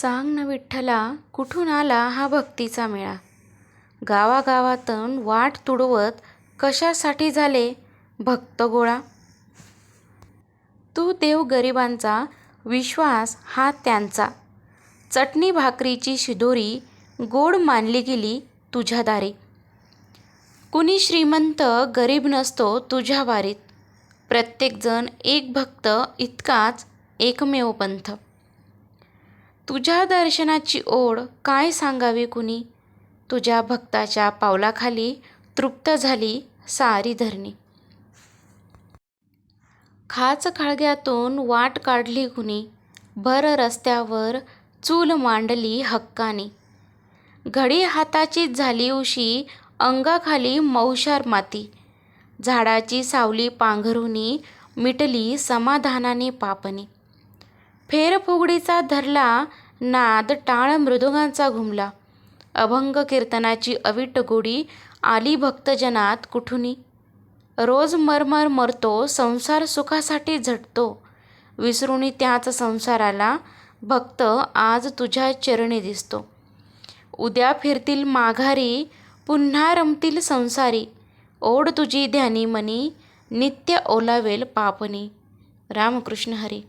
सांग न विठ्ठला कुठून आला हा भक्तीचा मेळा? गावागावातून वाट तुडवत कशासाठी झाले भक्त गोळा? तू देव गरिबांचा विश्वास हा त्यांचा. चटणी भाकरीची शिदोरी गोड मानली गेली तुझ्या दारी. कुणी श्रीमंत गरीब नसतो तुझ्या वारीत. प्रत्येकजण एक भक्त इतकाच एकमेव पंथ. तुझ्या दर्शनाची ओढ काय सांगावी कुणी? तुझ्या भक्ताच्या पावलाखाली तृप्त झाली सारी धरणी. खाच खळग्यातून वाट काढली कुणी? भर रस्त्यावर चूल मांडली हक्कानी. घडी हाताचीच झाली उशी अंगाखाली मौशार माती. झाडाची सावली पांघरुनी मिटली समाधानाने पापणी. फेरफुगडीचा धरला नाद टाळ मृदुगांचा घुमला. अभंग कीर्तनाची अविट गोडी आली भक्तजनात कुठुनी? रोज मरमर मरतो संसार सुखासाठी झटतो. विसरूनी त्याच संसाराला भक्त आज तुझ्या चरणी दिसतो. उद्या फिरतील माघारी पुन्हा रमतील संसारी. ओढ तुझी ध्यानी मनी नित्य ओलावेल पापणी रामकृष्ण हरी.